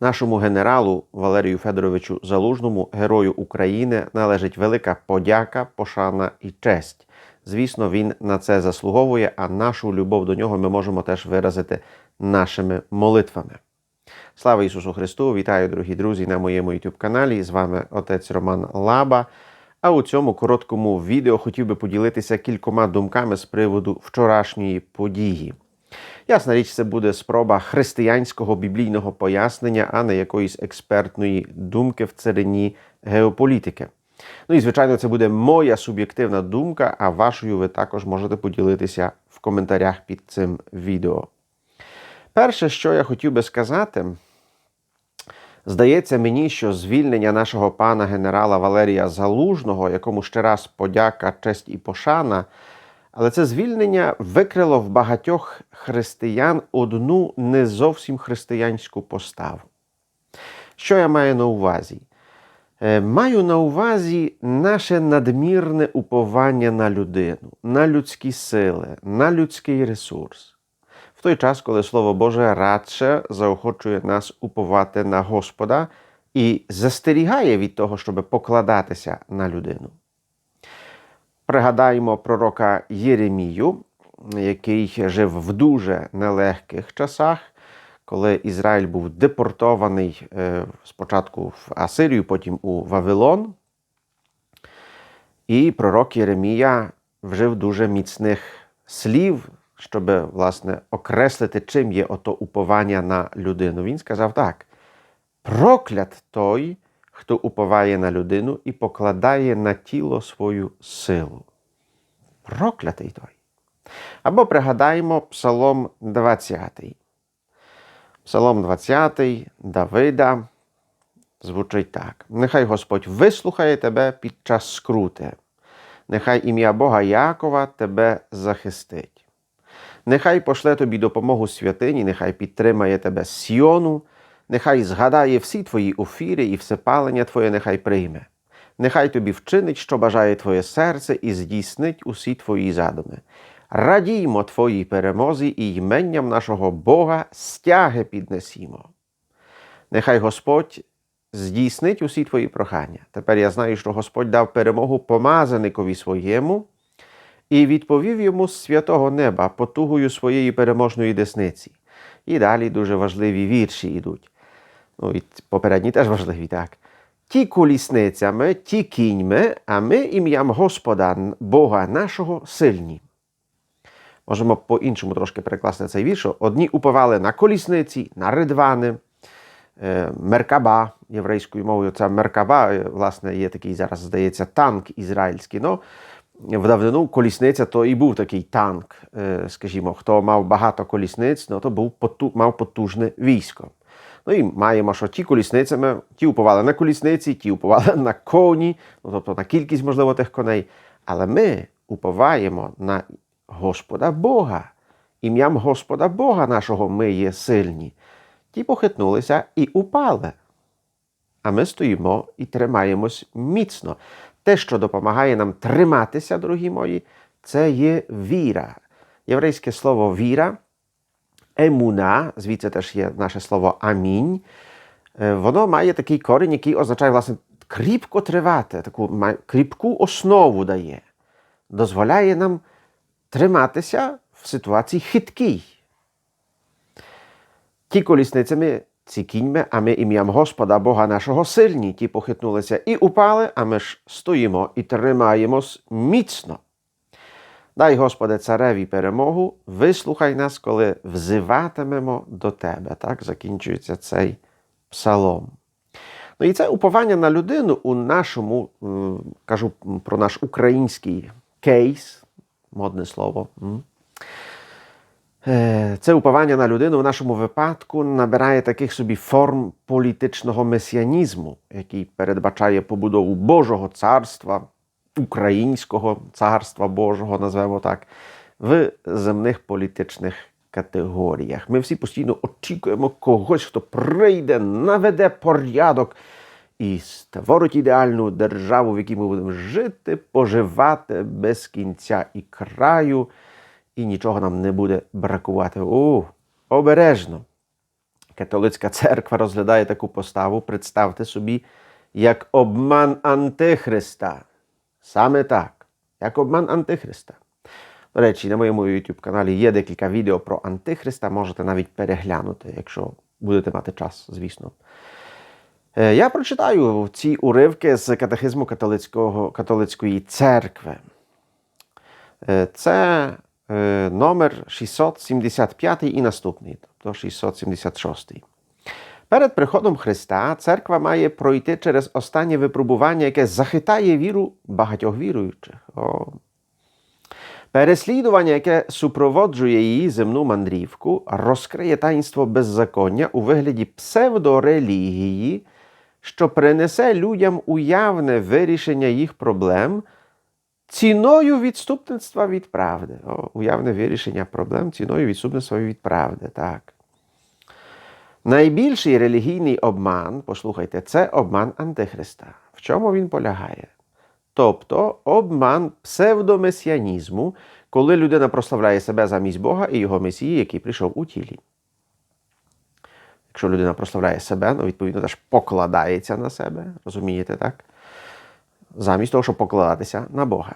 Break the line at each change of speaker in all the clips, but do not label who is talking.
Нашому генералу Валерію Федоровичу Залужному, герою України, належить велика подяка, пошана і честь. Звісно, він на це заслуговує, а нашу любов до нього ми можемо теж виразити нашими молитвами. Слава Ісусу Христу! Вітаю, дорогі друзі, на моєму youtube каналі. З вами отець Роман Лаба. А у цьому короткому відео хотів би поділитися кількома думками з приводу вчорашньої події. Ясна річ, це буде спроба християнського біблійного пояснення, а не якоїсь експертної думки в царині геополітики. Ну і звичайно, це буде моя суб'єктивна думка, а вашою ви також можете поділитися в коментарях під цим відео. Перше, що я хотів би сказати, здається мені, що звільнення нашого пана генерала Валерія Залужного, якому ще раз подяка, честь і пошана. Але це звільнення викрило в багатьох християн одну не зовсім християнську поставу. Що я маю на увазі? Е, Маю на увазі наше надмірне уповання на людину, на людські сили, на людський ресурс. В той час, коли Слово Боже радше заохочує нас уповати на Господа і застерігає від того, щоб покладатися на людину. Пригадаємо пророка Єремію, який жив в дуже нелегких часах, коли Ізраїль був депортований е, спочатку в Асирію, потім у Вавилон. І пророк Єремія вжив дуже міцних слів, щоб власне окреслити, чим є ото уповання на людину. Він сказав так: проклят той, хто уповає на людину і покладає на тіло свою силу. Проклятий той. Або пригадаємо Псалом 20. Псалом 20 Давида звучить так: Нехай Господь вислухає тебе під час скрути, нехай ім'я Бога Якова тебе захистить. Нехай пошле тобі допомогу святині, нехай підтримає тебе Сіону, нехай згадає всі твої офіри і всепалення Твоє нехай прийме. Нехай тобі вчинить, що бажає Твоє серце, і здійснить усі твої задуми. Радіймо Твоїй перемозі і йменням нашого Бога стяги піднесімо. Нехай Господь здійснить усі твої прохання. Тепер я знаю, що Господь дав перемогу помазаникові своєму і відповів йому з святого неба потугою своєї переможної десниці. І далі дуже важливі вірші йдуть. Ну, і попередні теж важливі, так. Ті колісницями, ті кіньми, а ми ім'ям Господа Бога нашого сильні. Можемо по-іншому трошки перекласти цей вірш. Одні уповали на колісниці, на ридвани, е, меркаба єврейською мовою. Це меркаба, е, власне, є такий зараз, здається, танк ізраїльський. Ну, в давнину колісниця то і був такий танк, е, скажімо, хто мав багато колісниць, ну, то був мав потужне військо. Ну і маємо, що ті колісницями, ті уповали на колісниці, ті уповали на коні, ну тобто на кількість, можливо, тих коней. Але ми уповаємо на Господа Бога. Ім'ям Господа Бога нашого ми є сильні. Ті похитнулися і упали. А ми стоїмо і тримаємось міцно. Те, що допомагає нам триматися, дорогі мої, це є віра. Єврейське слово віра, емуна, звідси теж є наше слово амінь. Воно має такий корінь, який означає, власне, кріпко тривати, таку кріпку основу дає, дозволяє нам триматися в ситуації хиткій. Ті колісницями, ці кіньми, а ми ім'ям Господа Бога нашого сильні, ті похитнулися і упали, а ми ж стоїмо і тримаємось міцно. Дай, Господи, цареві перемогу, вислухай нас, коли взиватимемо до Тебе. Так закінчується цей псалом. Ну і це уповання на людину у нашому, кажу про наш український кейс, модне слово. Це уповання на людину в нашому випадку набирає таких собі форм політичного месіанізму, який передбачає побудову Божого царства, українського царства Божого, назвемо так, в земних політичних категоріях. Ми всі постійно очікуємо когось, хто прийде, наведе порядок і створить ідеальну державу, в якій ми будемо жити, поживати без кінця і краю, і нічого нам не буде бракувати. О, обережно. католицька церква розглядає таку поставу, представте собі, як обман Антихриста. Саме так, як обман Антихриста. До речі, на моєму YouTube каналі є декілька відео про Антихриста, можете навіть переглянути, якщо будете мати час, звісно. Е, Я прочитаю ці уривки з катехизму католицького, католицької церкви. Е, Це е, номер 675 і наступний, тобто 676. Перед приходом Христа церква має пройти через останнє випробування, яке захитає віру багатьох віруючих. О. Переслідування, яке супроводжує її земну мандрівку, розкриє таїнство беззаконня у вигляді псевдорелігії, що принесе людям уявне вирішення їх проблем ціною відступництва від правди. О, уявне вирішення проблем ціною відступництва від правди. Так. Найбільший релігійний обман, послухайте, це обман Антихриста. В чому він полягає? Тобто обман псевдомесіанізму, коли людина прославляє себе замість Бога і його Месії, який прийшов у тілі. Якщо людина прославляє себе, ну, відповідно, теж покладається на себе, розумієте, так? Замість того, щоб покладатися на Бога.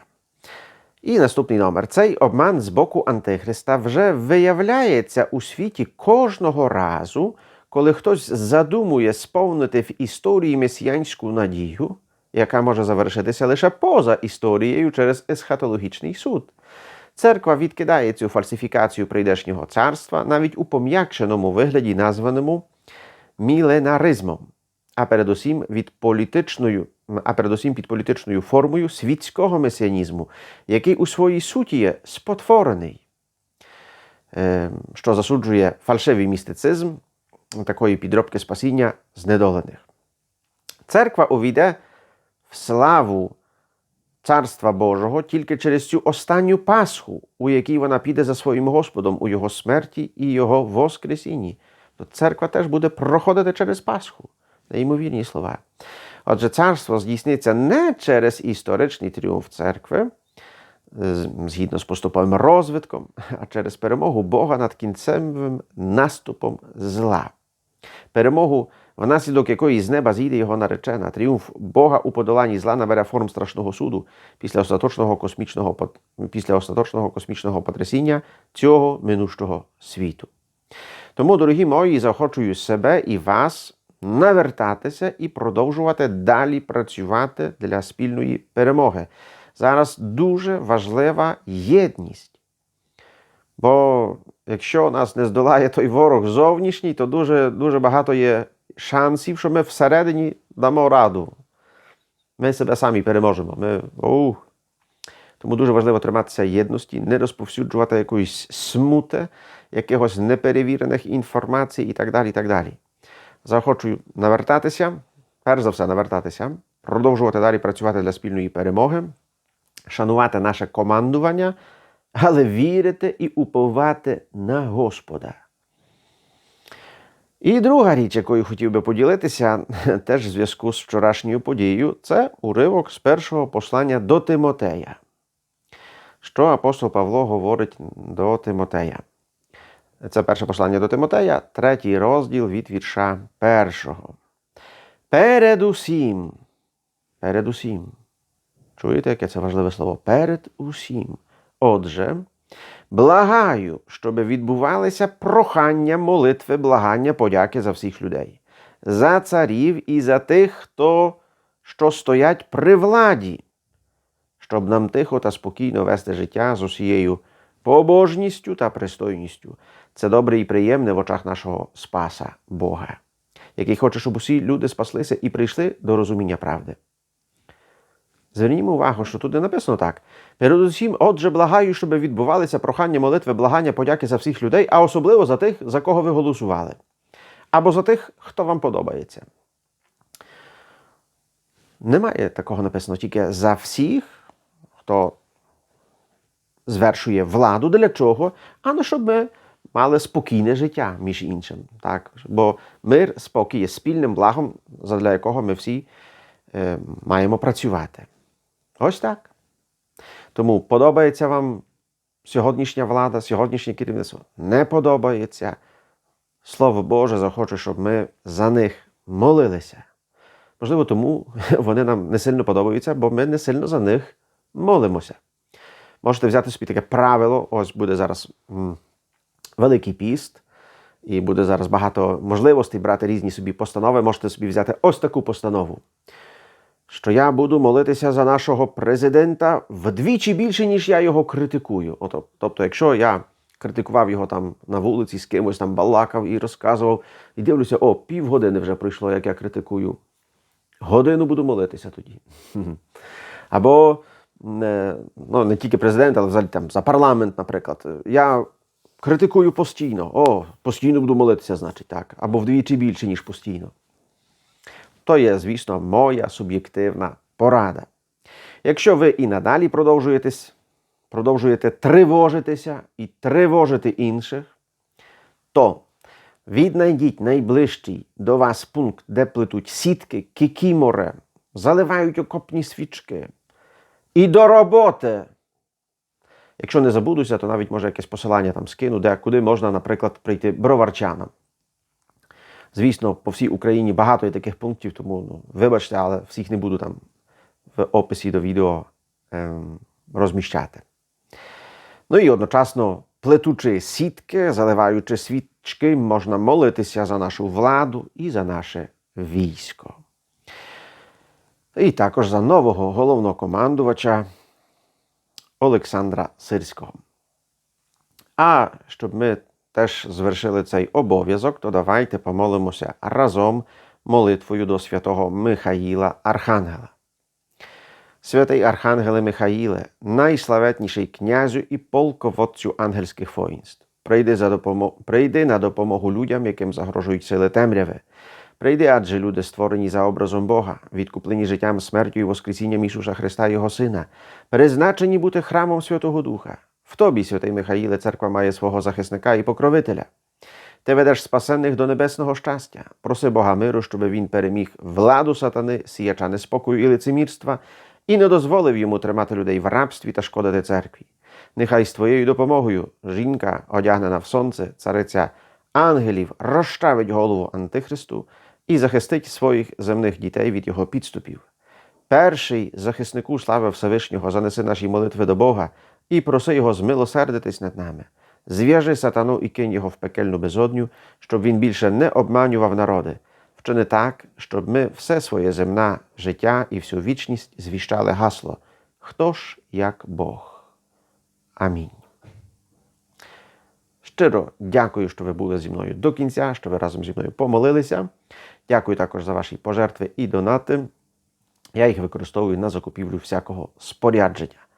І наступний номер. Цей обман з боку Антихриста вже виявляється у світі кожного разу, коли хтось задумує сповнити в історії месіянську надію, яка може завершитися лише поза історією через есхатологічний суд. Церква відкидає цю фальсифікацію прийдешнього царства навіть у пом'якшеному вигляді, названому міленаризмом, а передусім від політичною, а передусім під політичною формою світського месіанізму, який у своїй суті є спотворений, е, що засуджує фальшивий містицизм такої підробки спасіння знедолених. Церква увійде в славу Царства Божого тільки через цю останню Пасху, у якій вона піде за своїм Господом у Його смерті і Його Воскресінні. То церква теж буде проходити через Пасху. Неймовірні слова. Отже, царство здійсниться не через історичний тріумф церкви, згідно з поступовим розвитком, а через перемогу Бога над кінцевим наступом зла. Перемогу, внаслідок якої з неба зійде його наречена, тріумф Бога у подоланні зла набере форм страшного суду після остаточного космічного, після остаточного космічного потрясіння цього минущого світу. Тому, дорогі мої, заохочую себе і вас навертатися і продовжувати далі працювати для спільної перемоги. Зараз дуже важлива єдність. Бо якщо нас не здолає той ворог зовнішній, то дуже, дуже багато є шансів, що ми всередині дамо раду. Ми себе самі переможемо. Ми, оу. Тому дуже важливо триматися єдності, не розповсюджувати якоїсь смути, якихось неперевірених інформацій і так далі. і так далі. Заохочую навертатися, перш за все, навертатися, продовжувати далі працювати для спільної перемоги, шанувати наше командування, але вірити і уповати на Господа. І друга річ, якою хотів би поділитися, теж в зв'язку з вчорашньою подією, це уривок з першого послання до Тимотея. Що апостол Павло говорить до Тимотея? Це перше послання до Тимотея, третій розділ від вірша першого. Передусім. Передусім. Чуєте, яке це важливе слово? Перед усім. Отже, благаю, щоб відбувалися прохання, молитви, благання, подяки за всіх людей, за царів і за тих, хто що стоять при владі, щоб нам тихо та спокійно вести життя з усією побожністю та пристойністю. Це добре і приємне в очах нашого Спаса Бога, який хоче, щоб усі люди спаслися і прийшли до розуміння правди. Звернімо увагу, що не написано так. Передусім, отже, благаю, щоб відбувалися прохання, молитви, благання, подяки за всіх людей, а особливо за тих, за кого ви голосували, або за тих, хто вам подобається. Немає такого написано тільки за всіх, хто звершує владу для чого, а не щоб ми мали спокійне життя, між іншим. Так? Бо мир, спокій є спільним благом, задля якого ми всі е, маємо працювати. Ось так. Тому подобається вам сьогоднішня влада, сьогоднішнє керівництво. Не подобається. Слово Боже захоче, щоб ми за них молилися. Можливо, тому вони нам не сильно подобаються, бо ми не сильно за них молимося. Можете взяти собі таке правило, ось буде зараз Великий піст, і буде зараз багато можливостей брати різні собі постанови. Можете собі взяти ось таку постанову. Що я буду молитися за нашого президента вдвічі більше, ніж я його критикую. Ото, тобто, якщо я критикував його там на вулиці з кимось там балакав і розказував, і дивлюся, о, півгодини вже пройшло, як я критикую. Годину буду молитися тоді. Або не, ну, не тільки президент, але взагалі там за парламент, наприклад. Я критикую постійно. О, постійно буду молитися, значить так. Або вдвічі більше, ніж постійно. То є, звісно, моя суб'єктивна порада. Якщо ви і надалі продовжуєтесь, продовжуєте тривожитися і тривожити інших, то віднайдіть найближчий до вас пункт, де плетуть сітки, кікіморе, заливають окопні свічки. І до роботи. Якщо не забудуся, то навіть може якесь посилання там скину, де куди можна, наприклад, прийти броварчанам. Звісно, по всій Україні багато є таких пунктів, тому ну, вибачте, але всіх не буду там в описі до відео ем, розміщати. Ну і одночасно, плетучи сітки, заливаючи свічки, можна молитися за нашу владу і за наше військо. І також за нового головнокомандувача Олександра Сирського. А щоб ми теж звершили цей обов'язок, то давайте помолимося разом молитвою до святого Михаїла Архангела. Святий Архангеле Михаїле, найславетніший князю і полководцю ангельських воїнств, прийди, за допомо... прийди на допомогу людям, яким загрожують сили темряви. Прийди, адже люди створені за образом Бога, відкуплені життям, смертю і Воскресінням Ісуса Христа, Його Сина, призначені бути храмом Святого Духа. В тобі, святий Михаїле, церква має свого захисника і покровителя. Ти ведеш спасенних до небесного щастя. Проси Бога миру, щоб він переміг владу сатани, сіяча неспокою і лицемірства, і не дозволив йому тримати людей в рабстві та шкодити церкві. Нехай з твоєю допомогою жінка, одягнена в сонце, цариця ангелів, розчавить голову Антихристу і захистить своїх земних дітей від його підступів. Перший захиснику слави Всевишнього занеси наші молитви до Бога і проси його змилосердитись над нами. Зв'яжи сатану і кинь його в пекельну безодню, щоб він більше не обманював народи. Вчини так, щоб ми все своє земне життя і всю вічність звіщали гасло Хто ж як Бог? Амінь. Щиро дякую, що ви були зі мною до кінця, що ви разом зі мною помолилися. Дякую також за ваші пожертви і донати. Я їх використовую на закупівлю всякого спорядження.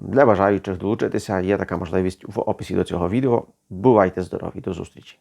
Для бажаючих долучитися є така можливість в описі до цього відео. Бувайте здорові, до зустрічі!